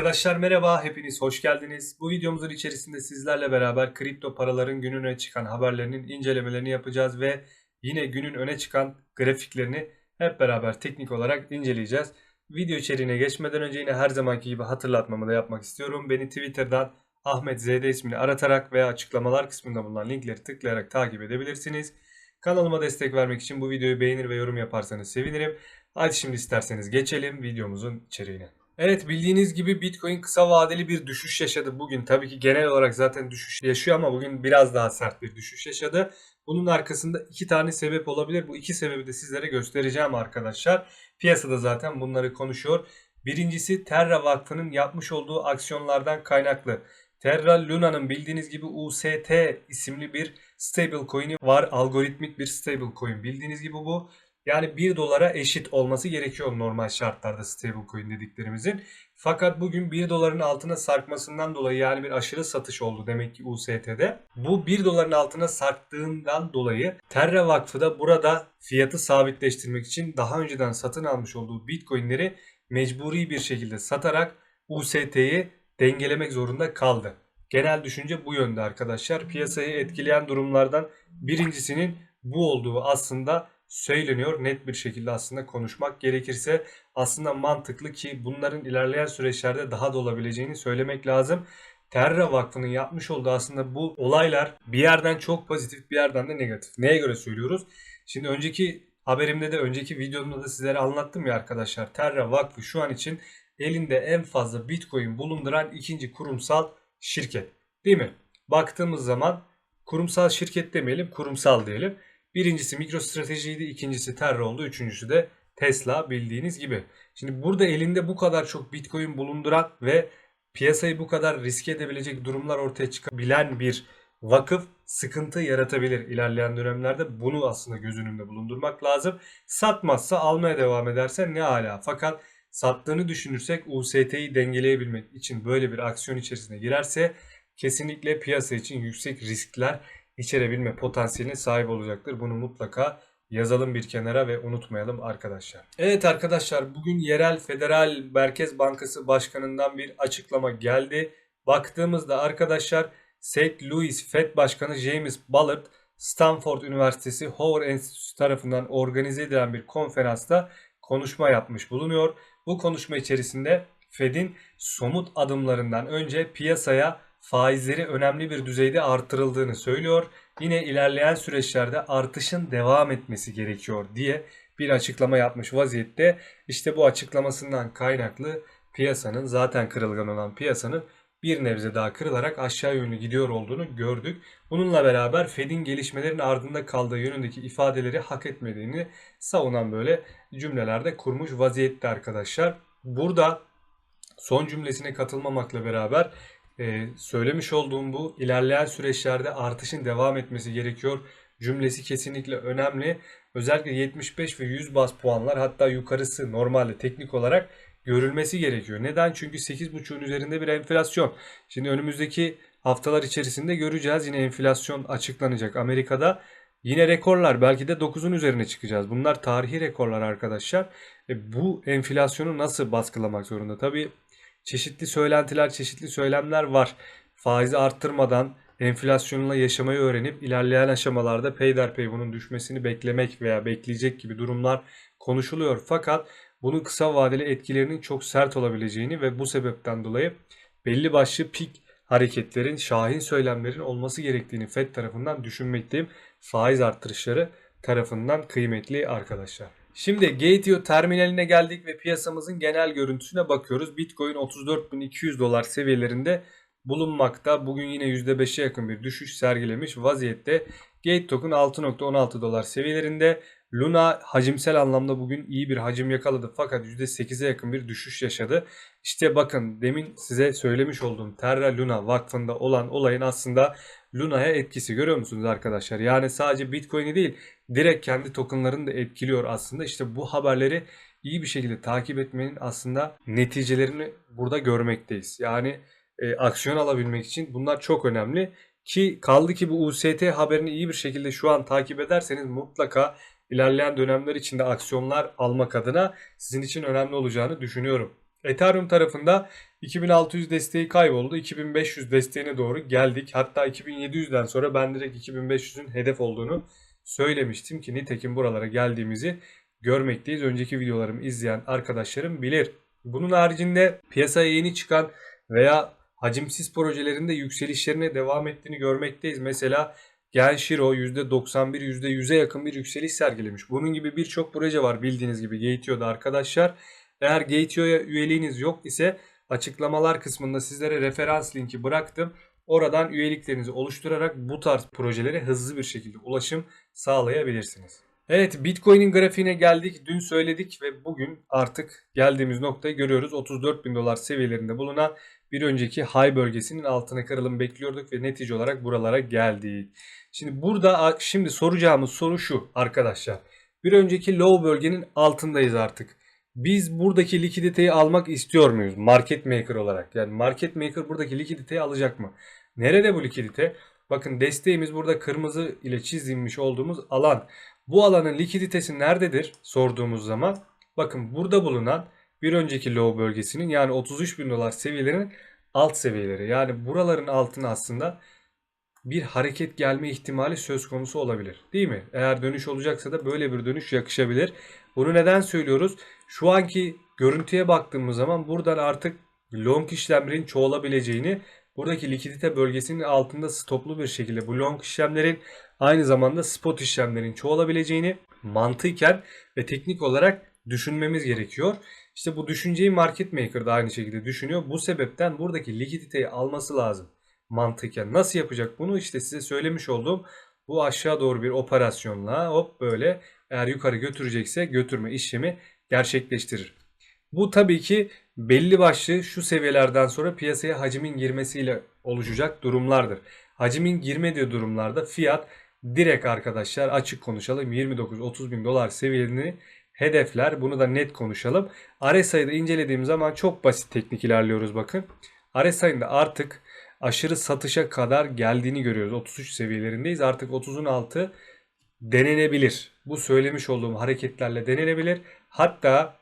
Arkadaşlar merhaba, hepiniz hoş geldiniz. Bu videomuzun içerisinde sizlerle beraber kripto paraların günün öne çıkan haberlerinin incelemelerini yapacağız ve yine günün öne çıkan grafiklerini hep beraber teknik olarak inceleyeceğiz. Video içeriğine geçmeden önce yine her zamanki gibi hatırlatmamı da yapmak istiyorum. Beni Twitter'dan Ahmet ZD ismini aratarak veya açıklamalar kısmında bulunan linkleri tıklayarak takip edebilirsiniz. Kanalıma destek vermek için bu videoyu beğenir ve yorum yaparsanız sevinirim. Hadi şimdi isterseniz geçelim videomuzun içeriğine. Evet bildiğiniz gibi Bitcoin kısa vadeli bir düşüş yaşadı bugün. Tabii ki genel olarak zaten düşüş yaşıyor ama bugün biraz daha sert bir düşüş yaşadı. Bunun arkasında iki tane sebep olabilir. Bu iki sebebi de sizlere göstereceğim arkadaşlar. Piyasada zaten bunları konuşuyor. Birincisi Terra Vakfı'nın yapmış olduğu aksiyonlardan kaynaklı. Terra Luna'nın bildiğiniz gibi UST isimli bir stable coin'i var. Algoritmik bir stable coin. Bildiğiniz gibi bu yani 1 dolara eşit olması gerekiyor normal şartlarda stablecoin dediklerimizin. Fakat bugün 1 doların altına sarkmasından dolayı yani bir aşırı satış oldu demek ki UST'de. Bu 1 doların altına sarktığından dolayı Terra Vakfı da burada fiyatı sabitleştirmek için daha önceden satın almış olduğu Bitcoin'leri mecburi bir şekilde satarak UST'yi dengelemek zorunda kaldı. Genel düşünce bu yönde arkadaşlar. Piyasayı etkileyen durumlardan birincisinin bu olduğu aslında söyleniyor. Net bir şekilde aslında konuşmak gerekirse aslında mantıklı ki bunların ilerleyen süreçlerde daha da olabileceğini söylemek lazım. Terra Vakfı'nın yapmış olduğu aslında bu olaylar bir yerden çok pozitif bir yerden de negatif. Neye göre söylüyoruz? Şimdi önceki haberimde de önceki videomda da sizlere anlattım ya arkadaşlar. Terra Vakfı şu an için elinde en fazla Bitcoin bulunduran ikinci kurumsal şirket. Değil mi? Baktığımız zaman kurumsal şirket demeyelim kurumsal diyelim. Birincisi MicroStrategy'ydi, ikincisi Terra oldu, üçüncüsü de Tesla bildiğiniz gibi. Şimdi burada elinde bu kadar çok Bitcoin bulunduran ve piyasayı bu kadar riske edebilecek durumlar ortaya çıkabilen bir vakıf sıkıntı yaratabilir ilerleyen dönemlerde. Bunu aslında göz önünde bulundurmak lazım. Satmazsa almaya devam ederse ne hala. Fakat sattığını düşünürsek UST'yi dengeleyebilmek için böyle bir aksiyon içerisine girerse kesinlikle piyasa için yüksek riskler içerebilme potansiyeline sahip olacaktır. Bunu mutlaka yazalım bir kenara ve unutmayalım arkadaşlar. Evet arkadaşlar bugün yerel Federal Merkez Bankası Başkanı'ndan bir açıklama geldi. Baktığımızda arkadaşlar St. Louis Fed Başkanı James Bullard Stanford Üniversitesi Hoover Enstitüsü tarafından organize edilen bir konferansta konuşma yapmış bulunuyor. Bu konuşma içerisinde Fed'in somut adımlarından önce piyasaya faizleri önemli bir düzeyde artırıldığını söylüyor. Yine ilerleyen süreçlerde artışın devam etmesi gerekiyor diye bir açıklama yapmış vaziyette. İşte bu açıklamasından kaynaklı piyasanın zaten kırılgan olan piyasanın bir nebze daha kırılarak aşağı yönlü gidiyor olduğunu gördük. Bununla beraber Fed'in gelişmelerin ardında kaldığı yönündeki ifadeleri hak etmediğini savunan böyle cümlelerde kurmuş vaziyette arkadaşlar. Burada son cümlesine katılmamakla beraber e, söylemiş olduğum bu ilerleyen süreçlerde artışın devam etmesi gerekiyor cümlesi kesinlikle önemli. Özellikle 75 ve 100 bas puanlar hatta yukarısı normalde teknik olarak görülmesi gerekiyor. Neden? Çünkü 8.5'un üzerinde bir enflasyon. Şimdi önümüzdeki haftalar içerisinde göreceğiz. Yine enflasyon açıklanacak Amerika'da. Yine rekorlar belki de 9'un üzerine çıkacağız. Bunlar tarihi rekorlar arkadaşlar. E bu enflasyonu nasıl baskılamak zorunda? Tabii çeşitli söylentiler, çeşitli söylemler var. Faizi arttırmadan enflasyonla yaşamayı öğrenip ilerleyen aşamalarda peyderpey bunun düşmesini beklemek veya bekleyecek gibi durumlar konuşuluyor. Fakat bunun kısa vadeli etkilerinin çok sert olabileceğini ve bu sebepten dolayı belli başlı pik hareketlerin, şahin söylemlerin olması gerektiğini FED tarafından düşünmekteyim. Faiz arttırışları tarafından kıymetli arkadaşlar. Şimdi Gateo terminaline geldik ve piyasamızın genel görüntüsüne bakıyoruz. Bitcoin 34.200 dolar seviyelerinde bulunmakta. Bugün yine %5'e yakın bir düşüş sergilemiş vaziyette. Gate token 6.16 dolar seviyelerinde. Luna hacimsel anlamda bugün iyi bir hacim yakaladı fakat %8'e yakın bir düşüş yaşadı. İşte bakın demin size söylemiş olduğum Terra Luna vakfında olan olayın aslında Luna'ya etkisi görüyor musunuz arkadaşlar? Yani sadece Bitcoin'i değil direkt kendi tokenlarını da etkiliyor aslında. İşte bu haberleri iyi bir şekilde takip etmenin aslında neticelerini burada görmekteyiz. Yani e, aksiyon alabilmek için bunlar çok önemli. Ki kaldı ki bu UST haberini iyi bir şekilde şu an takip ederseniz mutlaka ilerleyen dönemler içinde aksiyonlar almak adına sizin için önemli olacağını düşünüyorum. Ethereum tarafında 2600 desteği kayboldu. 2500 desteğine doğru geldik. Hatta 2700'den sonra ben direkt 2500'ün hedef olduğunu söylemiştim ki nitekim buralara geldiğimizi görmekteyiz. Önceki videolarımı izleyen arkadaşlarım bilir. Bunun haricinde piyasaya yeni çıkan veya hacimsiz projelerinde yükselişlerine devam ettiğini görmekteyiz. Mesela Genshiro %91, %100'e yakın bir yükseliş sergilemiş. Bunun gibi birçok proje var bildiğiniz gibi Gateio'da arkadaşlar. Eğer Gateio'ya üyeliğiniz yok ise açıklamalar kısmında sizlere referans linki bıraktım. Oradan üyeliklerinizi oluşturarak bu tarz projelere hızlı bir şekilde ulaşım sağlayabilirsiniz. Evet Bitcoin'in grafiğine geldik. Dün söyledik ve bugün artık geldiğimiz noktayı görüyoruz. 34 bin dolar seviyelerinde bulunan bir önceki high bölgesinin altına kırılım bekliyorduk ve netice olarak buralara geldik. Şimdi burada şimdi soracağımız soru şu arkadaşlar. Bir önceki low bölgenin altındayız artık. Biz buradaki likiditeyi almak istiyor muyuz market maker olarak? Yani market maker buradaki likiditeyi alacak mı? Nerede bu likidite? Bakın desteğimiz burada kırmızı ile çizilmiş olduğumuz alan. Bu alanın likiditesi nerededir sorduğumuz zaman bakın burada bulunan bir önceki low bölgesinin yani 33 bin dolar seviyelerinin alt seviyeleri. Yani buraların altına aslında bir hareket gelme ihtimali söz konusu olabilir. Değil mi? Eğer dönüş olacaksa da böyle bir dönüş yakışabilir. Bunu neden söylüyoruz? Şu anki görüntüye baktığımız zaman buradan artık long işlemlerin çoğalabileceğini buradaki likidite bölgesinin altında stoplu bir şekilde bu long işlemlerin aynı zamanda spot işlemlerin çoğalabileceğini mantıken ve teknik olarak düşünmemiz gerekiyor. İşte bu düşünceyi market maker da aynı şekilde düşünüyor. Bu sebepten buradaki likiditeyi alması lazım mantıken. Nasıl yapacak bunu? İşte size söylemiş olduğum bu aşağı doğru bir operasyonla hop böyle eğer yukarı götürecekse götürme işlemi gerçekleştirir. Bu tabii ki belli başlı şu seviyelerden sonra piyasaya hacimin girmesiyle oluşacak durumlardır. Hacimin girmediği durumlarda fiyat direkt arkadaşlar açık konuşalım 29-30 bin dolar seviyelerini hedefler. Bunu da net konuşalım. RSI'yi da incelediğim zaman çok basit teknik ilerliyoruz bakın. RSI'nin de artık aşırı satışa kadar geldiğini görüyoruz. 33 seviyelerindeyiz. Artık 30'un altı denenebilir. Bu söylemiş olduğum hareketlerle denenebilir. Hatta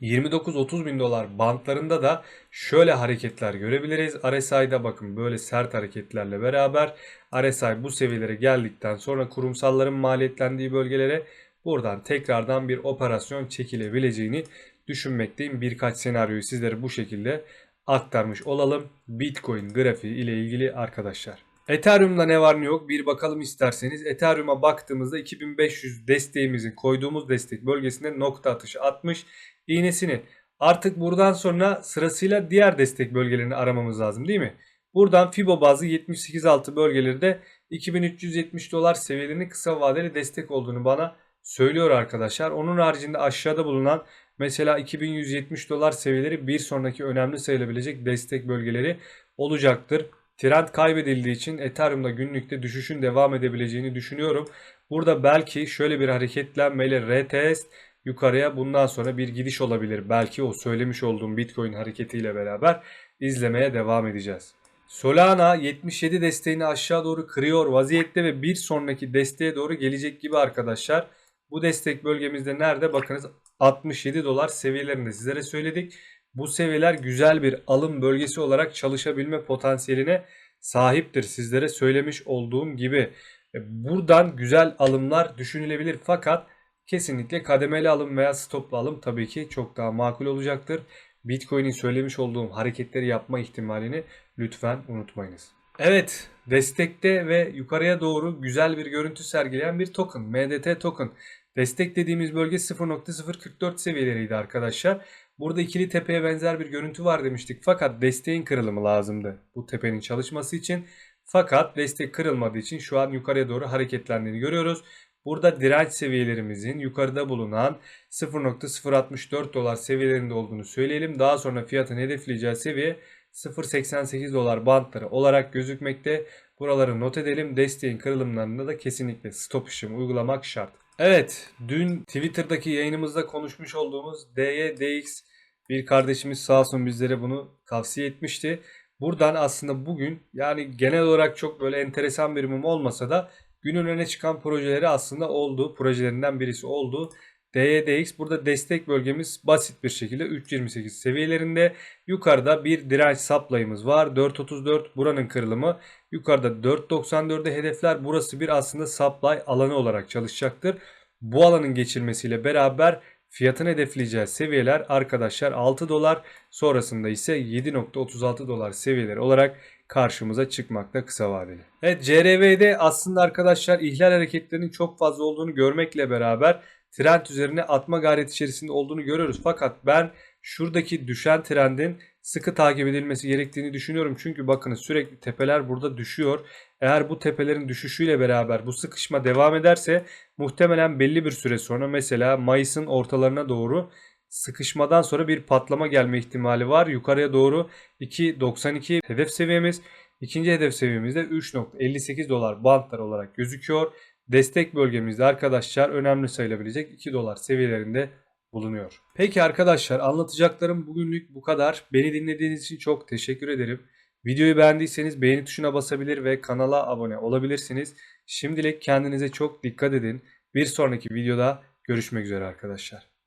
29-30 bin dolar bantlarında da şöyle hareketler görebiliriz. RSI'da bakın böyle sert hareketlerle beraber RSI bu seviyelere geldikten sonra kurumsalların maliyetlendiği bölgelere buradan tekrardan bir operasyon çekilebileceğini düşünmekteyim. Birkaç senaryoyu sizlere bu şekilde aktarmış olalım. Bitcoin grafiği ile ilgili arkadaşlar. Ethereum'da ne var ne yok bir bakalım isterseniz. Ethereum'a baktığımızda 2500 desteğimizin koyduğumuz destek bölgesinde nokta atışı atmış iğnesini. Artık buradan sonra sırasıyla diğer destek bölgelerini aramamız lazım değil mi? Buradan Fibo bazı 78.6 bölgeleri de 2370 dolar seviyelerinin kısa vadeli destek olduğunu bana söylüyor arkadaşlar. Onun haricinde aşağıda bulunan mesela 2170 dolar seviyeleri bir sonraki önemli sayılabilecek destek bölgeleri olacaktır. Trend kaybedildiği için Ethereum'da günlükte düşüşün devam edebileceğini düşünüyorum. Burada belki şöyle bir hareketlenmeyle retest yukarıya bundan sonra bir gidiş olabilir. Belki o söylemiş olduğum Bitcoin hareketiyle beraber izlemeye devam edeceğiz. Solana 77 desteğini aşağı doğru kırıyor vaziyette ve bir sonraki desteğe doğru gelecek gibi arkadaşlar. Bu destek bölgemizde nerede? Bakınız 67 dolar seviyelerinde sizlere söyledik. Bu seviyeler güzel bir alım bölgesi olarak çalışabilme potansiyeline sahiptir. Sizlere söylemiş olduğum gibi. E, buradan güzel alımlar düşünülebilir fakat kesinlikle kademeli alım veya stoplu alım tabii ki çok daha makul olacaktır. Bitcoin'in söylemiş olduğum hareketleri yapma ihtimalini lütfen unutmayınız. Evet destekte ve yukarıya doğru güzel bir görüntü sergileyen bir token MDT token. Destek dediğimiz bölge 0.044 seviyeleriydi arkadaşlar. Burada ikili tepeye benzer bir görüntü var demiştik. Fakat desteğin kırılımı lazımdı bu tepenin çalışması için. Fakat destek kırılmadığı için şu an yukarıya doğru hareketlendiğini görüyoruz. Burada direnç seviyelerimizin yukarıda bulunan 0.064 dolar seviyelerinde olduğunu söyleyelim. Daha sonra fiyatın hedefleyeceği seviye 0.88 dolar bantları olarak gözükmekte. Buraları not edelim. Desteğin kırılımlarında da kesinlikle stop işlemi uygulamak şart. Evet, dün Twitter'daki yayınımızda konuşmuş olduğumuz DYDX bir kardeşimiz sağ olsun bizlere bunu tavsiye etmişti. Buradan aslında bugün yani genel olarak çok böyle enteresan bir mum olmasa da günün öne çıkan projeleri aslında oldu. Projelerinden birisi oldu. DYDX burada destek bölgemiz basit bir şekilde 3.28 seviyelerinde. Yukarıda bir direnç supply'ımız var. 4.34 buranın kırılımı. Yukarıda 4.94'e hedefler. Burası bir aslında supply alanı olarak çalışacaktır. Bu alanın geçilmesiyle beraber fiyatın hedefleyeceği seviyeler arkadaşlar 6 dolar sonrasında ise 7.36 dolar seviyeleri olarak karşımıza çıkmakta kısa vadeli. Evet CRV'de aslında arkadaşlar ihlal hareketlerinin çok fazla olduğunu görmekle beraber trend üzerine atma gayreti içerisinde olduğunu görüyoruz. Fakat ben şuradaki düşen trendin sıkı takip edilmesi gerektiğini düşünüyorum. Çünkü bakınız sürekli tepeler burada düşüyor. Eğer bu tepelerin düşüşüyle beraber bu sıkışma devam ederse muhtemelen belli bir süre sonra mesela Mayıs'ın ortalarına doğru sıkışmadan sonra bir patlama gelme ihtimali var. Yukarıya doğru 2.92 hedef seviyemiz. İkinci hedef seviyemizde 3.58 dolar bantlar olarak gözüküyor. Destek bölgemizde arkadaşlar önemli sayılabilecek 2 dolar seviyelerinde bulunuyor. Peki arkadaşlar anlatacaklarım bugünlük bu kadar. Beni dinlediğiniz için çok teşekkür ederim. Videoyu beğendiyseniz beğeni tuşuna basabilir ve kanala abone olabilirsiniz. Şimdilik kendinize çok dikkat edin. Bir sonraki videoda görüşmek üzere arkadaşlar.